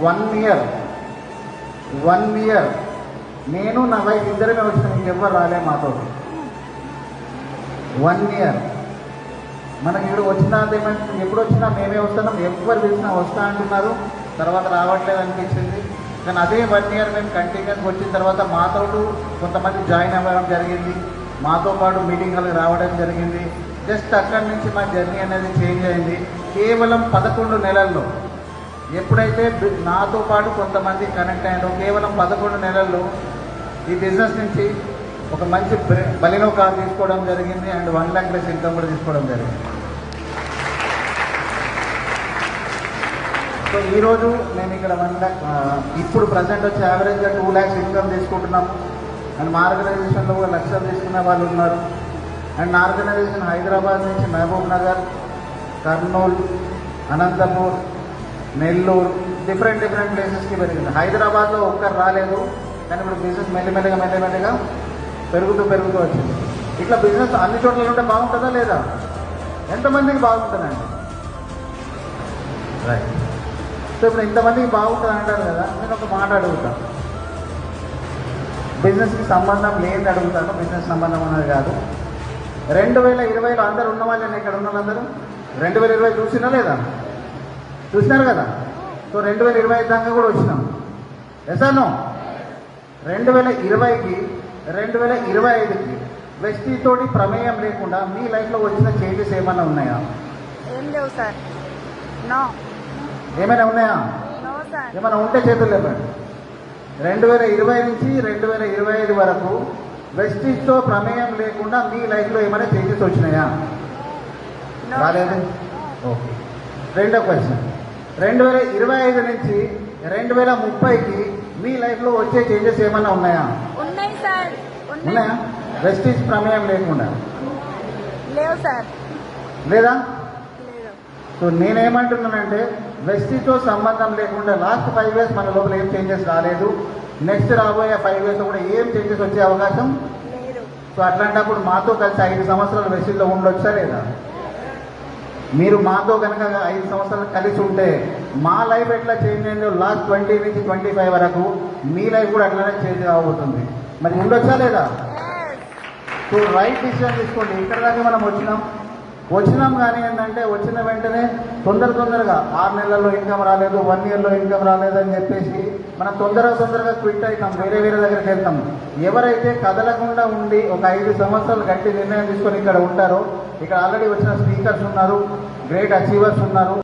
One year. One year. నేను నా wife ఇద్దరమే వచ్చిన ఇంకెవ్వరు రాలే మాతో. One year. మనకి ఇక్కడ వచ్చినా ఏమంటే ఎప్పుడు వచ్చినా మేమే వస్తున్నాం ఎవరు పిలిచినా వస్తా అంటున్నారు. తర్వాత రావట్లేదు అనిపించింది. కానీ అదే వన్ ఇయర్ మేము కంటిన్యూస్ వచ్చిన తర్వాత మాతో కొంతమంది జాయిన్ అవ్వడం జరిగింది. మాతో పాటు మీటింగ్లకు రావడం జరిగింది. జస్ట్ అక్కడి నుంచి మా జర్నీ అనేది చేంజ్ అయింది. కేవలం పదకొండు నెలల్లో ఎప్పుడైతే నాతో పాటు కొంతమంది కనెక్ట్ అయ్యారో కేవలం పదకొండు నెలల్లో ఈ బిజినెస్ నుంచి ఒక మంచి బ్రె- బలినో కార్ తీసుకోవడం జరిగింది and one lakh plus income కూడా తీసుకోవడం జరిగింది. సో ఈరోజు నేను ఇక్కడ వన్ ల్యాక్ ఇప్పుడు ప్రజెంట్ వచ్చి యావరేజ్గా టూ ల్యాక్స్ ఇన్కమ్ తీసుకుంటున్నాము అండ్ మా ఆర్గనైజేషన్లో కూడా లక్ష తీసుకునే వాళ్ళు ఉన్నారు. అండ్ నా ఆర్గనైజేషన్ హైదరాబాద్ నుంచి మహబూబ్ నగర్ కర్నూలు అనంతపూర్ నెల్లూరు డిఫరెంట్ డిఫరెంట్ ప్లేసెస్కి పెరిగింది. హైదరాబాద్లో ఒక్కరు రాలేదు కానీ ఇప్పుడు బిజినెస్ మెల్లిమెల్లిగా మెల్లిమెల్లిగా పెరుగుతూ పెరుగుతూ వచ్చింది. ఇట్లా బిజినెస్ అన్ని చోట్ల ఉంటే బాగుంటుందా లేదా? ఎంతమందికి బాగుంటుందండి? రైట్ సో ఇప్పుడు ఇంతమందికి బాగుంటుంది అంటారు కదా నేను ఒక మాట అడుగుతాను బిజినెస్కి సంబంధం లేని అడుగుతాను బిజినెస్ సంబంధం ఉన్నది కాదు. రెండు వేల ఇరవైలో అందరు ఉన్న వాళ్ళని ఇక్కడ ఉన్న వాళ్ళందరూ రెండు వేల ఇరవై చూసినా లేదా? చూసినారు కదా? సో రెండు వేల ఇరవై దాకా కూడా వచ్చినాం. ఎసాను రెండు వేల ఇరవైకి రెండు వేల ఇరవై ఐదుకి వెస్టీ తోటి ప్రమేయం లేకుండా మీ లైఫ్లో వచ్చిన చేంజెస్ ఏమైనా ఉన్నాయా? ఏం లేవు సార్. నో ఏమైనా ఉన్నాయా? ఏమైనా ఉంటే చేతులు లేపండి. రెండు వేల ఇరవై నుంచి రెండు వేల ఇరవై ఐదు వరకు వెస్టీజ్తో ప్రమేయం లేకుండా మీ లైఫ్లో ఏమైనా చేంజెస్ వచ్చినాయా? రాలేదు? ఓకే రెండో క్వశ్చన్ రెండు వేల ఇరవై ఐదు నుంచి రెండు వేల ముప్పైకి మీ లైఫ్లో వచ్చే చేంజెస్ ఏమైనా ఉన్నాయా? ఉన్నాయి సార్. ఉన్నాయి. వెస్టీజ్ ప్రమేయం లేకుండా. లేవు సార్. లేదా? సో నేనేమంటున్నానంటే వెస్టీతో సంబంధం లేకుండా లాస్ట్ ఫైవ్ ఇయర్స్ మన లోపల ఏం చేంజెస్ రాలేదు. నెక్స్ట్ రాబోయే ఫైవ్ ఇయర్స్ కూడా ఏం చేంజెస్ వచ్చే అవకాశం? లేదు. సో అట్లాంటప్పుడు మాతో కలిసి ఐదు సంవత్సరాలు వెస్టీలో ఉండొచ్చా లేదా? మీరు మాతో కనుక ఐదు సంవత్సరాలు కలిసి ఉంటే మా లైఫ్ ఎట్లా చేంజ్ అయిందో లాస్ట్ ట్వంటీ నుంచి ట్వంటీ ఫైవ్ వరకు మీ లైఫ్ కూడా అట్లానే చేంజ్ కాబోతుంది. మరి ఉండొచ్చా లేదా? సో రైట్ డిసిషన్ తీసుకోండి. ఇక్కడ దాకా మనం వచ్చినాం? వచ్చినాం కానీ ఏంటంటే వచ్చిన వెంటనే తొందర తొందరగా ఆరు నెలల్లో ఇన్కమ్ రాలేదు వన్ ఇయర్లో ఇన్కమ్ రాలేదు అని చెప్పేసి మనం తొందరగా తొందరగా క్విట్ అవుతాం వేరే వేరే దగ్గరికి వెళ్తాం. ఎవరైతే కదలకుండా ఉండి ఒక ఐదు సంవత్సరాలు గట్టి నిర్ణయం తీసుకొని ఇక్కడ ఉంటారో ఇక్కడ ఆల్రెడీ వచ్చిన స్పీకర్స్ ఉన్నారు గ్రేట్ అచీవర్స్ ఉన్నారు.